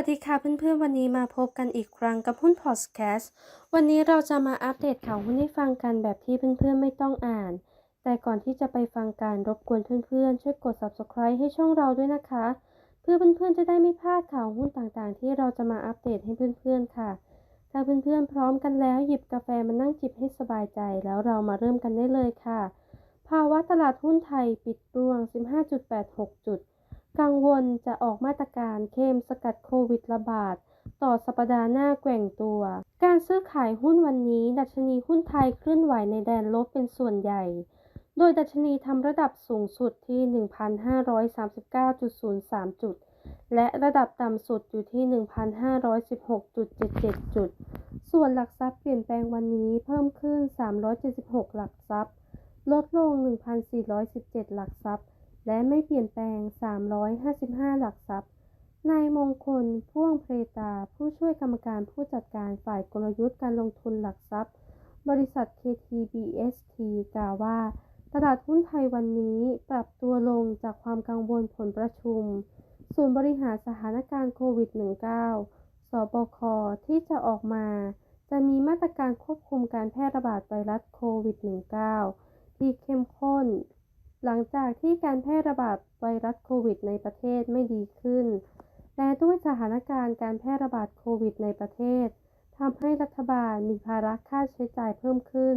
วัสดีค่ะเพื่อนๆ วันนี้มาพบกันอีกครั้งกับหุ้นพอดแคสต์วันนี้เราจะมาอัปเดตข่าวหุ้นให้ฟังกันแบบที่เพื่อนๆ ไม่ต้องอ่าน แต่ก่อนที่จะไปฟังการรบกวนเพื่อนๆ ช่วยกด subscribe ให้ช่องเราด้วยนะคะ เพื่อเพื่อนๆ จะได้ไม่พลาดข่าวหุ้นต่างๆ ที่เราจะมาอัปเดตให้เพื่อนๆ ค่ะ ถ้าเพื่อนๆ พร้อมกันแล้วหยิบกาแฟมานั่งจิบให้สบายใจ แล้วเรามาเริ่มกันได้เลยค่ะ ภาวะตลาดหุ้นไทยปิดร่วง 15.86 จุด กังวลจะออกมาตรการเข้มสกัดโควิดระบาด ต่อสัปดาห์หน้าแกว่งตัว การซื้อขายหุ้นวันนี้ ดัชนีหุ้นไทยเคลื่อนไหวในแดนลบเป็นส่วนใหญ่ โดยดัชนีทำระดับสูงสุดที่ 1,539.03 จุด และระดับต่ำสุดอยู่ที่ 1,516.77 จุด ส่วนหลักทรัพย์เปลี่ยนแปลงวันนี้เพิ่มขึ้น 376 หลักทรัพย์ ลดลง 1,417 หลักทรัพย์ และไม่เปลี่ยนแปลง 355 หลักทรัพย์ นายมงคล พ่วงเพรตา ผู้ช่วยกรรมการผู้จัดการฝ่ายกลยุทธ์การลงทุนหลักทรัพย์ บริษัท KTBST กล่าวว่า ตลาดหุ้นไทยวันนี้ปรับตัวลงจากความกังวลผลประชุม ศูนย์บริหารสถานการณ์โควิด -19 สบค ที่จะออกมา จะมีมาตรการควบคุมการแพร่ระบาดไวรัสโควิด -19 ที่เข้มข้น หลังจากที่การแพร่ระบาดไวรัสโควิดในประเทศไม่ดีขึ้น และด้วยสถานการณ์การแพร่ระบาดโควิดในประเทศทำให้รัฐบาลมีภาระค่าใช้จ่ายเพิ่มขึ้น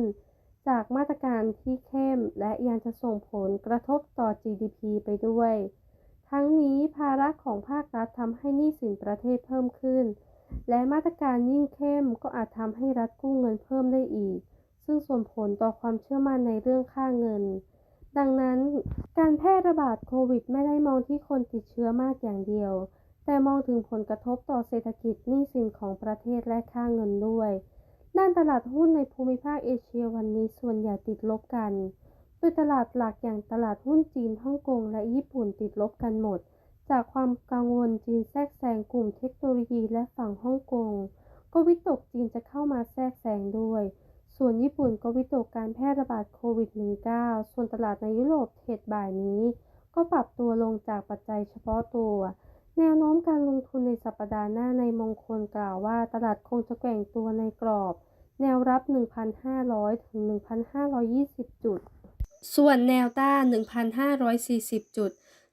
จากมาตรการที่เข้มและยังจะส่งผลกระทบต่อ GDP ไปด้วย ทั้งนี้ภาระของภาครัฐทำให้หนี้สินประเทศเพิ่มขึ้น และมาตรการยิ่งเข้มก็อาจทำให้รัฐกู้เงินเพิ่มได้อีก ซึ่งส่งผลต่อความเชื่อมั่นในเรื่องค่าเงิน ดังนั้น การแพร่ระบาดโควิดไม่ได้มองที่คนติดเชื้อมากอย่างเดียว แต่มองถึงผลกระทบต่อเศรษฐกิจหนี้สินของประเทศและค่าเงินด้วย ด้านตลาดหุ้นในภูมิภาคเอเชียวันนี้ส่วนใหญ่ติดลบกันโดยตลาดหลักอย่างตลาดหุ้นจีนฮ่องกงและญี่ปุ่นติดลบกันหมด จากความกังวลจีนแทรกแซงกลุ่มเทคโนโลยีและฝั่งฮ่องกงก็วิตกจีนจะเข้ามาแทรกแซงด้วย ส่วนญี่ปุ่นก็วิตกการแพร่ระบาดโควิด -19 ส่วนตลาดในยุโรปเทรดบ่ายนี้ ก็ปรับตัวลงจากปัจจัยเฉพาะตัว แนวโน้มการลงทุนในสัปดาห์หน้าในมงคลกล่าวว่าตลาดคงจะแกว่งตัวในกรอบ แนวรับ 1,500 ถึง 1,520 จุด ส่วนแนวต้าน 1,540 จุด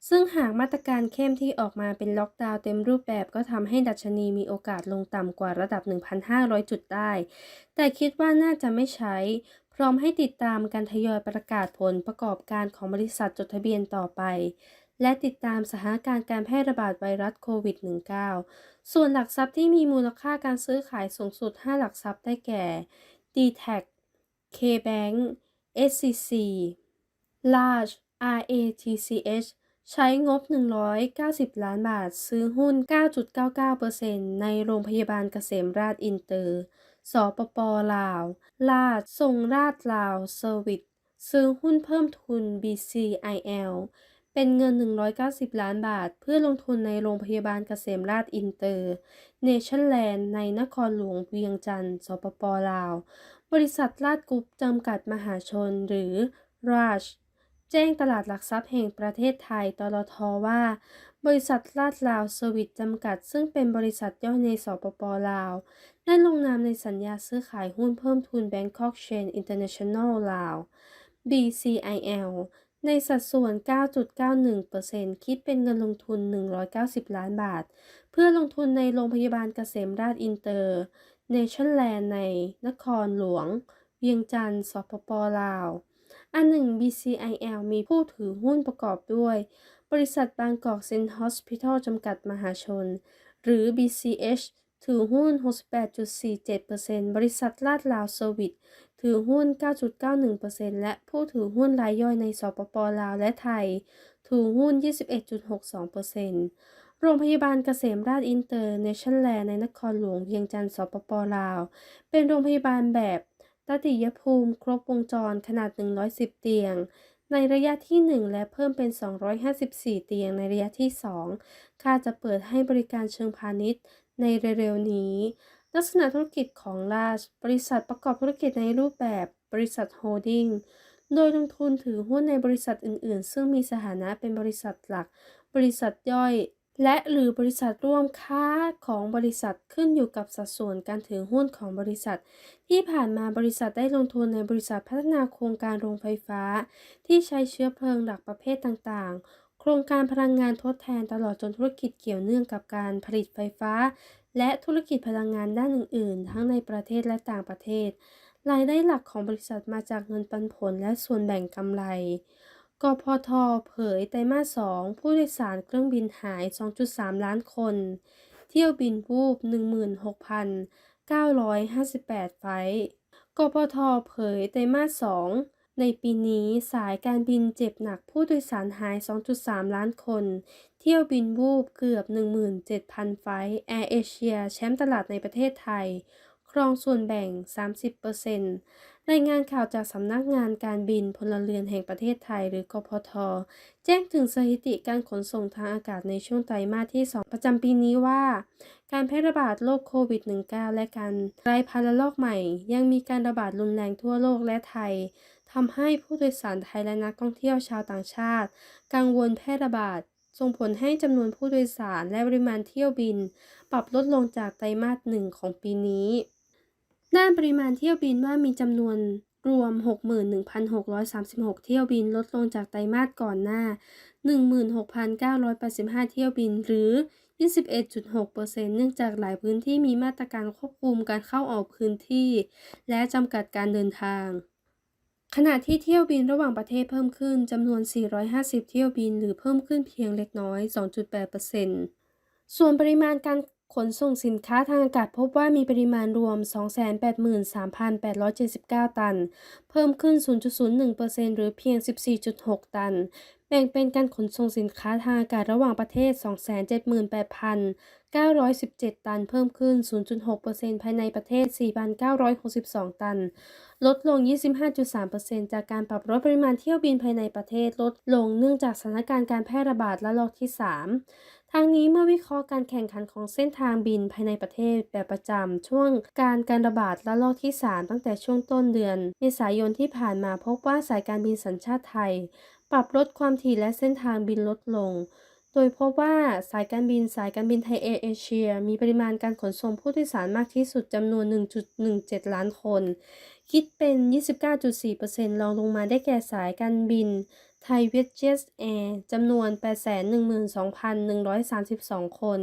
ซึ่งหากมาตรการเข้มที่ออกมาเป็นล็อกดาวน์เต็มรูปแบบก็ทำให้ดัชนีมีโอกาสลงต่ำกว่าระดับ 1,500 จุดได้ แต่คิดว่าน่าจะไม่ใช้ พร้อมให้ติดตามการทยอยประกาศผลประกอบการของบริษัทจดทะเบียนต่อไป และติดตามสถานการณ์การแพร่ระบาดไวรัสโควิด -19 ส่วนหลักทรัพย์ที่มีมูลค่าการซื้อขายสูงสุด 5 หลักทรัพย์ได้แก่ d t a c KBank SCC Large RATCH ใช้งบ 190 ล้านบาท ซื้อหุ้น 9.99%ในโรงพยาบาลเกษมราษฎร์อินเตอร์ สปปลาว ลาดส่งราดลาวเซอร์วิส ซื้อหุ้นเพิ่มทุน BCIL เป็นเงิน 190 ล้านบาท เพื่อลงทุนในโรงพยาบาลเกษมราษฎร์อินเตอร์ เนชั่นแลนด์ ในนครหลวงเวียงจันทร์ สปปลาว บริษัทลาดกรุ๊ปจำกัดมหาชน หรือราช แจ้งตลาดหลักทรัพย์แห่งประเทศไทยตลทว่า บริษัทลาดลาวเซอร์วิสจำกัด ซึ่งเป็นบริษัทย่อยในสปปลาว ได้ลงนามในสัญญาซื้อขายหุ้นเพิ่มทุน Bangkok Chain International ลาว BCIL ในสัดส่วน 9.91%คิดเป็นเงินลงทุน 190 ล้านบาท เพื่อลงทุนในโรงพยาบาลเกษมราษฎร์อินเตอร์เนชั่นแลนด์ในนครหลวง เวียงจันทร์ สปปลาว อันหนึ่ง BCIL มีผู้ถือหุ้นประกอบด้วย บริษัทบางกอกเซนต์ฮอสพิทอลจำกัดมหาชน หรือ BCH ถือหุ้น 68.47%บริษัทลาดลาวเซอร์วิสถือหุ้น 9.91%และผู้ถือหุ้นรายย่อยในสปปลาวและไทย ถือหุ้น 21.62%โรงพยาบาลเกษมราษฎร์อินเตอร์เนชั่นแลนด์ในนครหลวงเวียงจันทร์สปปลาว เป็นโรงพยาบาลแบบ ตติยภูมิครบวงจรขนาด 110 เตียง ในระยะที่ 1 และเพิ่มเป็น 254 เตียงในระยะที่ 2 ค่าดจะเปิดให้บริการเชิงพาณิชย์ในเร็วๆนี้ ลักษณะธุรกิจของราช บริษัทประกอบธุรกิจในรูปแบบบริษัทโฮลดิ้ง โดยลงทุนถือหุ้นในบริษัทอื่นๆ ซึ่งมีสถานะเป็นบริษัทหลัก บริษัทย่อย และหรือบริษัทร่วมค้าของบริษัทขึ้นอยู่กับสัดส่วนการถือหุ้นของบริษัท ที่ผ่านมาบริษัทได้ลงทุนในบริษัทพัฒนาโครงการโรงไฟฟ้า ที่ใช้เชื้อเพลิงหลักประเภทต่างๆ โครงการพลังงานทดแทนตลอดจนธุรกิจเกี่ยวเนื่องกับการผลิตไฟฟ้า และธุรกิจพลังงานด้านอื่น ๆ ทั้งในประเทศและต่างประเทศ รายได้หลักของบริษัทมาจากเงินปันผลและส่วนแบ่งกำไร กพทเผยไตรมาส 2 ผู้โดยสารเครื่องบินหาย 2.3 ล้านคน เที่ยวบินวูบ16,958 ไฟล์กพทเผยไตรมาส 2 ในปีนี้สายการบินเจ็บหนักผู้โดยสารหาย 2.3 ล้านคน เที่ยวบินวูบเกือบ 17,000 ไฟล์แอร์เอเชียแชมป์ตลาดในประเทศไทย ครองส่วนแบ่ง 30%รายงานข่าวจากสำนักงานการบินพลเรือนแห่งประเทศไทยหรือกพท แจ้งถึงสถิติการขนส่งทางอากาศในช่วงไตรมาสที่ 2 ประจำปีนี้ว่า การแพร่ระบาดโรคโควิด -19 และการกลายพันธุ์ระลอกใหม่ ยังมีการระบาดรุนแรงทั่วโลกและไทยทำให้ผู้โดยสารไทยและนักท่องเที่ยวชาวต่างชาติ กังวลแพร่ระบาดส่งผลให้จำนวนผู้โดยสารและปริมาณเที่ยวบิน ปรับลดลงจากไตรมาส1ของปีนี้ ด้านปริมาณเที่ยวบินว่ามีจำนวนรวม 61,636 เที่ยวบินลดลงจากไตรมาสก่อนหน้า 16,985 เที่ยวบินหรือ 21.6%เนื่องจากหลายพื้นที่มีมาตรการควบคุมการเข้าออกพื้นที่ และจำกัดการเดินทาง ขณะที่เที่ยวบินระหว่างประเทศเพิ่มขึ้นจำนวน 450 เที่ยวบิน หรือเพิ่มขึ้นเพียงเล็กน้อย 2.8%ส่วนปริมาณการ ขนส่งสินค้าทางอากาศพบว่ามีปริมาณรวม 283,879 ตัน เพิ่มขึ้น 0.01%หรือเพียง 14.6 ตัน แบ่งเป็นการขนส่งสินค้าทางอากาศระหว่างประเทศ 278,917 ตัน เพิ่มขึ้น 0.6%ภายในประเทศ 4,962 ตัน ลดลง 25.3%จากการปรับลดปริมาณเที่ยวบินภายในประเทศลดลงเนื่องจากสถานการณ์การแพร่ระบาดระลอกที่ 3 ทางนี้เมื่อวิเคราะห์การแข่งขันของเส้นทางบินภายในประเทศแบบประจำช่วงการการระบาดระลอกที่ 3 ตั้งแต่ช่วงต้นเดือน เมษายนที่ผ่านมาพบว่าสายการบินสัญชาติไทย ปรับลดความถี่และเส้นทางบินลดลง โดยพบว่าสายการบินสายการบินไทยแอร์เอเชีย มีปริมาณการขนส่งผู้โดยสารมากที่สุดจำนวน 1.17 ล้านคน คิดเป็น 29.4%รองลงมาได้แก่สายการบิน ไทยเวสเจ็ตแอร์จำนวน 812,132 คน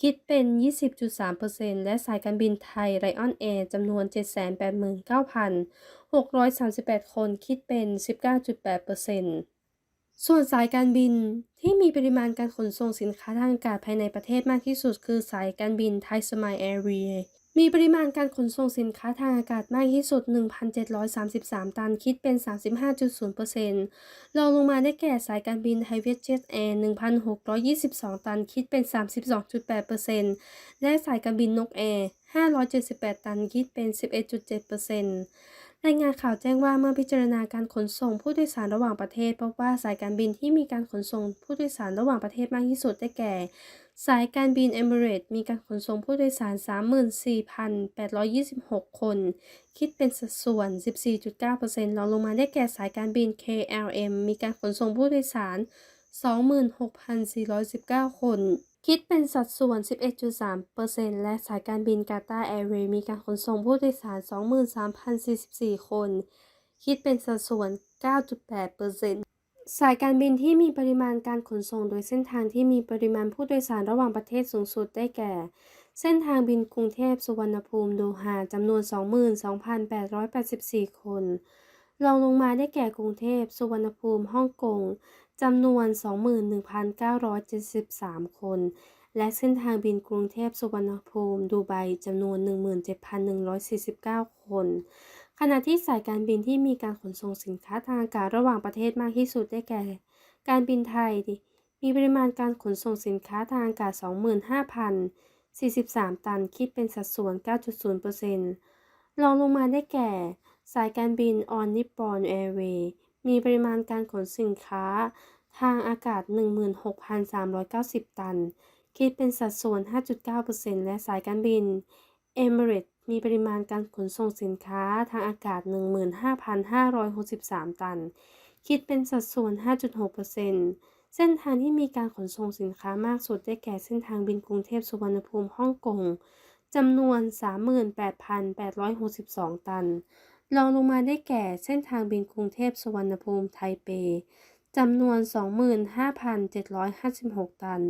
คิดเป็น 20.3%และสายการบินไทยไรออนแอร์จำนวน 789,638 คน คิดเป็น 19.8%ส่วนสายการบินที่มีปริมาณการขนส่งสินค้าทางอากาศภายในประเทศมากที่สุดคือสายการบินไทยสมายแอร์เวีย มีปริมาณการขนส่งสินค้าทางอากาศมากที่สุด 1,733 ตัน คิดเป็น 35.0%รองลงมาได้แก่สายการบินไทยเวสเจ็ตแอร์ 1,622 ตัน คิดเป็น 32.8%และสายการบินนกแอร์ 578 ตัน คิดเป็น 11.7% รายงานข่าวแจ้งว่าเมื่อพิจารณาการขนส่งผู้โดยสารระหว่างประเทศพบว่าสายการบินที่มีการขนส่งผู้โดยสารระหว่างประเทศมากที่สุดได้แก่ สายการบินเอมิเรต์มีการขนส่งผู้โดยสาร 34,826 คน คิดเป็นสัดส่วน 14.9%รองลงมาได้แก่สายการบิน KLM มีการขนส่งผู้โดยสาร 26,419 คน คิดเป็นสัดส่วน 11.3%และสายการบินกาตาร์แอร์เวย์มีการขนส่งผู้โดยสาร 23,044 คน คิดเป็นสัดส่วน 9.8%สายการบินที่มีปริมาณการขนส่งโดยเส้นทางที่มีปริมาณผู้โดยสารระหว่างประเทศสูงสุดได้แก่ เส้นทางบินกรุงเทพสุวรรณภูมิโดฮาจำนวน 22,884 คน รองลงมาได้แก่กรุงเทพสุวรรณภูมิฮ่องกง จำนวน 21,973 คน และเส้นทางบินกรุงเทพสุวรรณภูมิ ดูไบจำนวน 17,149 คน ขณะที่สายการบินที่มีการขนส่งสินค้าทางอากาศระหว่างประเทศมากที่สุดได้แก่ การบินไทย มีปริมาณการขนส่งสินค้าทางอากาศ 25,043 ตัน คิดเป็นสัดส่วน 9.0%รองลงมาได้แก่ สายการบิน All Nippon Airways มีปริมาณการขนสินค้า ทางอากาศ 16,390 ตัน คิดเป็นสัดส่วน 5.9%และสายการบิน e m i r a t e มีปริมาณการขนส่งสินค้าทางอากาศ 15,563 ตัน คิดเป็นสัดส่วน 5.6%เส้นทางที่มีการขนส่งสินค้ามากสุดได้แก่เส้นทางบินกรุงเทพสุวรรณภูมิฮ่องกงจำนวน 38,862 ตัน รองลงมาได้แก่เส้นทางบินกรุงเทพสุวรรณภูมิไทเปจำนวน 25,756 ตัน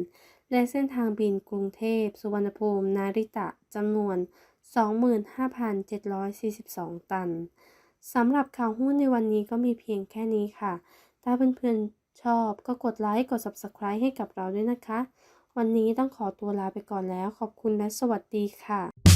และเส้นทางบินกรุงเทพสุวรรณภูมินาริตะจำนวน 25,742 ตัน สำหรับข่าวหุ้นในวันนี้ก็มีเพียงแค่นี้ค่ะ ถ้าเพื่อนๆชอบก็กดไลค์ กด Subscribe ให้กับเราด้วยนะคะ วันนี้ต้องขอตัวลาไปก่อนแล้ว ขอบคุณและสวัสดีค่ะ